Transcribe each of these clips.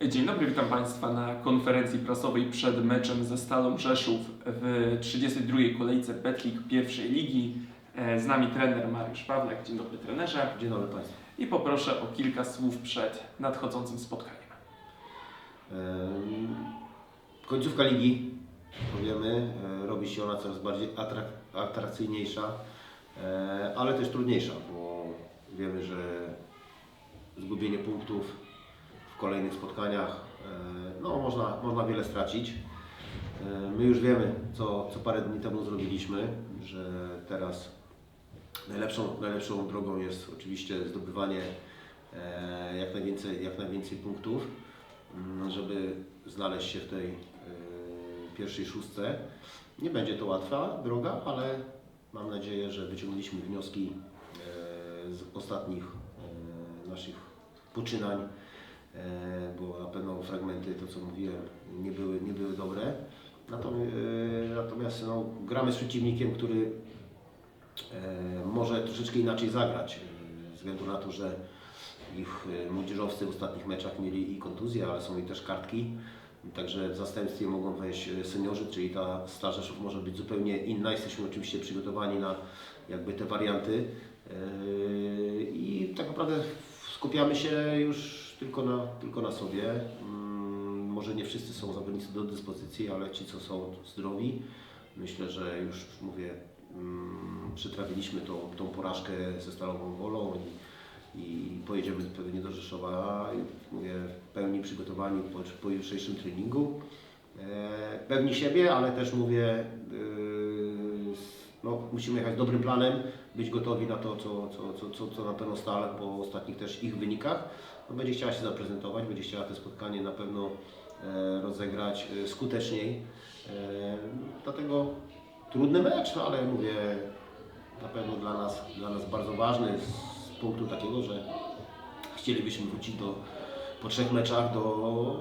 Dzień dobry, witam Państwa na konferencji prasowej przed meczem ze Stalą Rzeszów w 32. kolejce Betlik pierwszej ligi. E, Z nami trener Mariusz Pawlak. Dzień dobry trenerze. Dzień dobry Państwu. I poproszę o kilka słów przed nadchodzącym spotkaniem. Em, Końcówka ligi, powiemy, e, robi się ona coraz bardziej atrak- atrakcyjniejsza, e, ale też trudniejsza, bo wiemy, że zgubienie punktów w kolejnych spotkaniach, e, no można, można wiele stracić. E, My już wiemy, co, co parę dni temu zrobiliśmy, że teraz najlepszą, najlepszą drogą jest oczywiście zdobywanie e, jak najwięcej, jak najwięcej punktów, mm, żeby znaleźć się w tej pierwszej szóstce. Nie będzie to łatwa droga, ale mam nadzieję, że wyciągnęliśmy wnioski z ostatnich naszych poczynań, bo na pewno fragmenty, to co mówiłem, nie były, nie były dobre. Natomiast, natomiast no, gramy z przeciwnikiem, który e, może troszeczkę inaczej zagrać, e, ze względu na to, że ich e, młodzieżowcy w ostatnich meczach mieli i kontuzje, ale są i też kartki. Także w zastępstwie mogą wejść e, seniorzy, czyli ta staż Rzeszów może być zupełnie inna. Jesteśmy oczywiście przygotowani na jakby te warianty i tak naprawdę skupiamy się już tylko na, tylko na sobie. Mm, Może nie wszyscy są zawodnicy do dyspozycji, ale ci, co są zdrowi, myślę, że już mówię, mm, przetrawiliśmy tą, tą porażkę ze Stalową Wolą i, i pojedziemy pewnie do Rzeszowa, mówię, w pełni przygotowani po, po jutrzejszym treningu. E, pewni siebie, ale też mówię, yy, no, musimy jechać dobrym planem, być gotowi na to, co, co, co, co, co na pewno Stal po ostatnich też ich wynikach no, będzie chciała się zaprezentować, będzie chciała to spotkanie na pewno e, rozegrać e, skuteczniej. E, dlatego trudny mecz, no, ale mówię, na pewno dla nas, dla nas bardzo ważny z punktu takiego, że chcielibyśmy wrócić do, po trzech meczach do,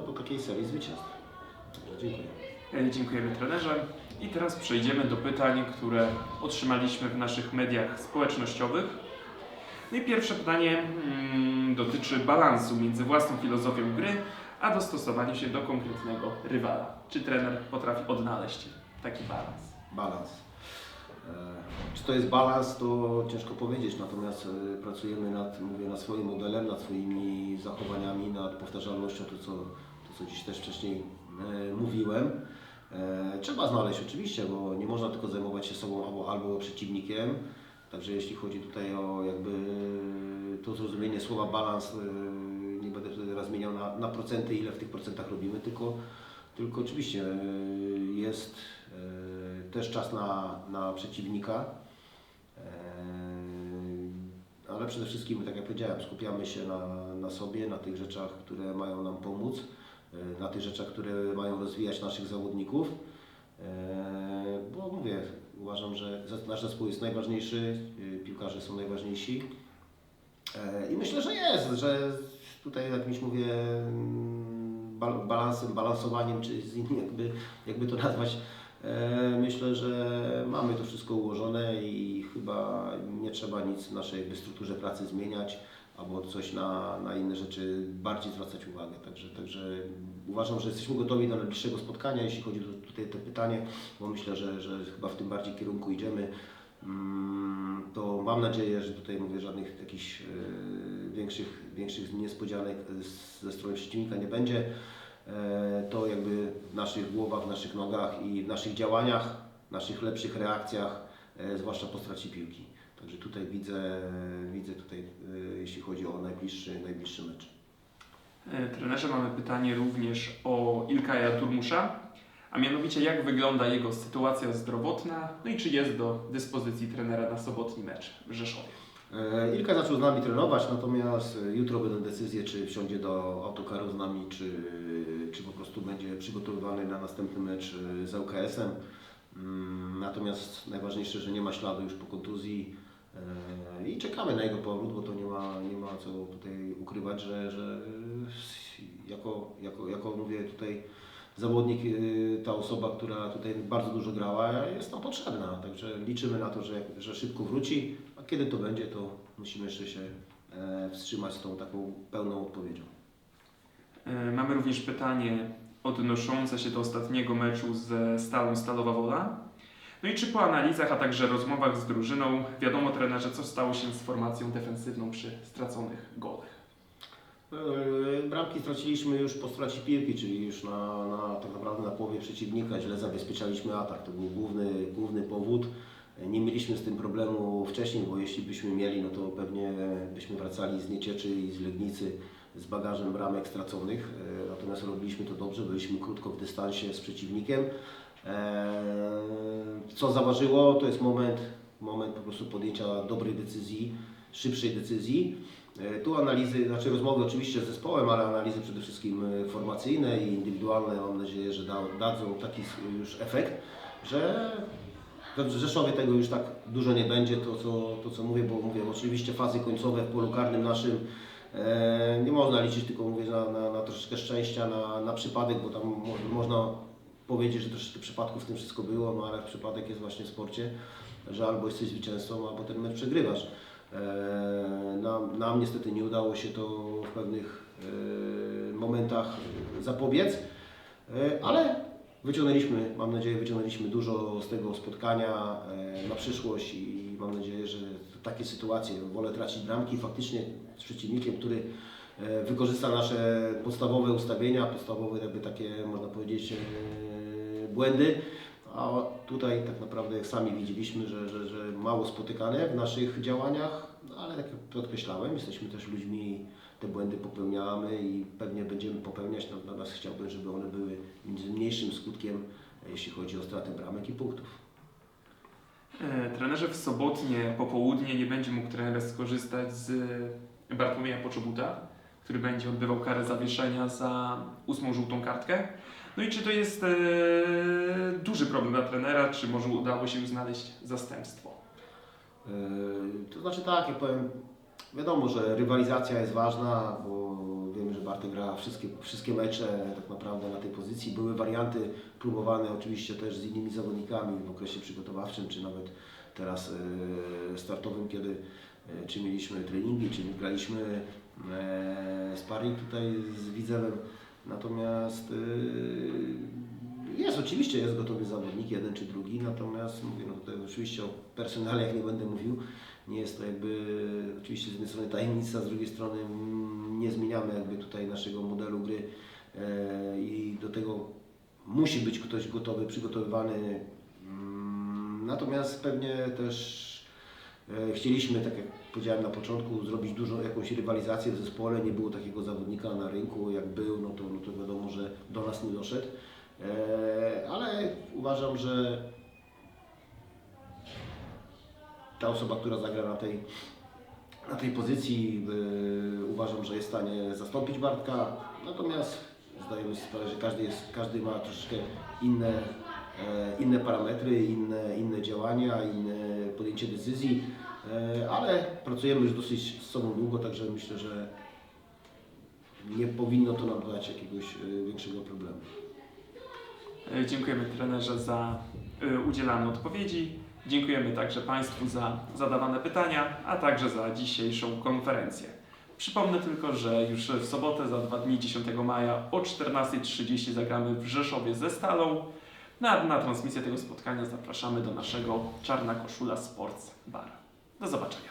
do takiej serii zwycięstw. Dziękuję. E, Dziękujemy trenerze. I teraz przejdziemy do pytań, które otrzymaliśmy w naszych mediach społecznościowych. No i pierwsze pytanie mm, dotyczy balansu między własną filozofią gry, a dostosowaniu się do konkretnego rywala. Czy trener potrafi odnaleźć taki balans? Balans. E, Czy to jest balans, to ciężko powiedzieć, natomiast e, pracujemy nad, mówię, nad swoim modelem, nad swoimi zachowaniami, nad powtarzalnością, to co, to, co dziś też wcześniej mówiłem. E, Trzeba znaleźć oczywiście, bo nie można tylko zajmować się sobą albo, albo przeciwnikiem. Także jeśli chodzi tutaj o jakby to zrozumienie słowa balans, e, nie będę tutaj teraz zmieniał na, na procenty, ile w tych procentach robimy, tylko, tylko oczywiście e, jest też czas na, na przeciwnika. Ale przede wszystkim, tak jak powiedziałem, skupiamy się na, na sobie, na tych rzeczach, które mają nam pomóc, na tych rzeczach, które mają rozwijać naszych zawodników. E, Bo mówię, uważam, że nasz zespół jest najważniejszy, e, piłkarze są najważniejsi. E, I myślę, że jest, że tutaj jakimś mówię mm, bal- balansem, balansowaniem, czy z innym jakby, jakby to nazwać, e, myślę, że mamy to wszystko ułożone i chyba nie trzeba nic w naszej strukturze pracy zmieniać albo coś na, na inne rzeczy bardziej zwracać uwagę. Także, także uważam, że jesteśmy gotowi do najbliższego spotkania, jeśli chodzi o tutaj to pytanie, bo myślę, że, że chyba w tym bardziej kierunku idziemy. Mm, To mam nadzieję, że tutaj mówię żadnych jakichś e, większych, większych niespodzianek z- ze strony przeciwnika nie będzie. E, To jakby w naszych głowach, w naszych nogach i w naszych działaniach, w naszych lepszych reakcjach, e, zwłaszcza po stracie piłki. Także tutaj widzę, widzę tutaj, e, jeśli chodzi o najbliższy, najbliższy mecz. E, Trenerze mamy pytanie również o Ilkaja Turmusza, a mianowicie jak wygląda jego sytuacja zdrowotna, no i czy jest do dyspozycji trenera na sobotni mecz w Rzeszowie. E, Ilka zaczął z nami trenować, natomiast jutro będą decyzje, czy wsiądzie do autokaru z nami, czy, czy po prostu będzie przygotowywany na następny mecz z ŁKS-em. Mm, Natomiast najważniejsze, że nie ma śladu już po kontuzji i czekamy na jego powrót, bo to nie ma, nie ma co tutaj ukrywać, że, że e, jako, jako, jako mówię tutaj zawodnik, e, ta osoba, która tutaj bardzo dużo grała, jest nam potrzebna. Także liczymy na to, że, że szybko wróci, a kiedy to będzie, to musimy jeszcze się e, wstrzymać z tą taką pełną odpowiedzią. E, Mamy również pytanie odnoszące się do ostatniego meczu ze Stalą Stalowa Wola. No i czy po analizach, a także rozmowach z drużyną wiadomo trenerze, co stało się z formacją defensywną przy straconych golach? E, Bramki straciliśmy już po stracie piłki, czyli już na, na, tak naprawdę na połowie przeciwnika. Źle zabezpieczaliśmy atak. To był główny, główny powód. Nie mieliśmy z tym problemu wcześniej, bo jeśli byśmy mieli, no to pewnie byśmy wracali z Niecieczy i z Legnicy z bagażem bramek straconych. E, Natomiast robiliśmy to dobrze, byliśmy krótko w dystansie z przeciwnikiem. E, Co zaważyło, to jest moment, moment po prostu podjęcia dobrej decyzji, szybszej decyzji. E, Tu analizy, znaczy rozmowy oczywiście z zespołem, ale analizy przede wszystkim e, formacyjne i indywidualne mam nadzieję, że da, dadzą taki już efekt, że w Rzeszowie tego już tak dużo nie będzie, to co, to co mówię, bo mówię oczywiście fazy końcowe w polu karnym naszym e, nie można liczyć, tylko mówię na, na, na troszeczkę szczęścia, na, na przypadek, bo tam mo, można powiedzieć, że troszeczkę przypadków w tym wszystko było, no ale przypadek jest właśnie w sporcie, że albo jesteś zwycięzcą, albo ten mecz przegrywasz. E, Nam, nam niestety nie udało się to w pewnych e, momentach zapobiec, e, ale wyciągnęliśmy, mam nadzieję, wyciągnęliśmy dużo z tego spotkania na przyszłość i mam nadzieję, że takie sytuacje, wolę tracić bramki faktycznie z przeciwnikiem, który wykorzysta nasze podstawowe ustawienia, podstawowe jakby takie, można powiedzieć, błędy, a tutaj tak naprawdę sami widzieliśmy, że, że, że mało spotykane w naszych działaniach, ale tak jak podkreślałem, jesteśmy też ludźmi, te błędy popełniamy i pewnie będziemy popełniać, no, natomiast chciałbym, żeby one były mniejszym skutkiem, jeśli chodzi o stratę bramek i punktów. E, Trenerze w sobotnie popołudnie nie będzie mógł trener skorzystać z Bartłomieja Poczobuta, który będzie odbywał karę zawieszenia za ósmą żółtą kartkę. No i czy to jest e, duży problem dla trenera, czy może udało się znaleźć zastępstwo? Yy, To znaczy tak, ja powiem, wiadomo, że rywalizacja jest ważna, bo wiemy, że Bartek gra wszystkie, wszystkie mecze tak naprawdę na tej pozycji. Były warianty próbowane oczywiście też z innymi zawodnikami w okresie przygotowawczym, czy nawet teraz yy, startowym, kiedy yy, czy mieliśmy treningi, czy graliśmy yy, sparring tutaj z Widzewem. Natomiast yy, jest, oczywiście jest gotowy zawodnik, jeden czy drugi, natomiast mówię, no tutaj oczywiście o personaliach nie będę mówił. Nie jest to jakby oczywiście z jednej strony tajemnica, z drugiej strony nie zmieniamy jakby tutaj naszego modelu gry e, i do tego musi być ktoś gotowy, przygotowywany. Mm, Natomiast pewnie też chcieliśmy, tak jak powiedziałem na początku, zrobić dużą jakąś rywalizację w zespole. Nie było takiego zawodnika na rynku, jak był, no to, no to wiadomo, że do nas nie doszedł. E, Ale uważam, że ta osoba, która zagra na tej, na tej pozycji, y, uważam, że jest w stanie zastąpić Bartka. Natomiast zdajemy sobie sprawę, że każdy, jest, każdy ma troszeczkę inne, e, inne parametry, inne, inne działania, inne podjęcie decyzji, e, ale pracujemy już dosyć z sobą długo, także myślę, że nie powinno to nam dać jakiegoś e, większego problemu. E, Dziękujemy trenerze za e, udzielane odpowiedzi. Dziękujemy także Państwu za zadawane pytania, a także za dzisiejszą konferencję. Przypomnę tylko, że już w sobotę, za dwa dni, 10 maja o 14.30 zagramy w Rzeszowie ze Stalą. Na, na transmisję tego spotkania zapraszamy do naszego Czarna Koszula Sports Bar. Do zobaczenia.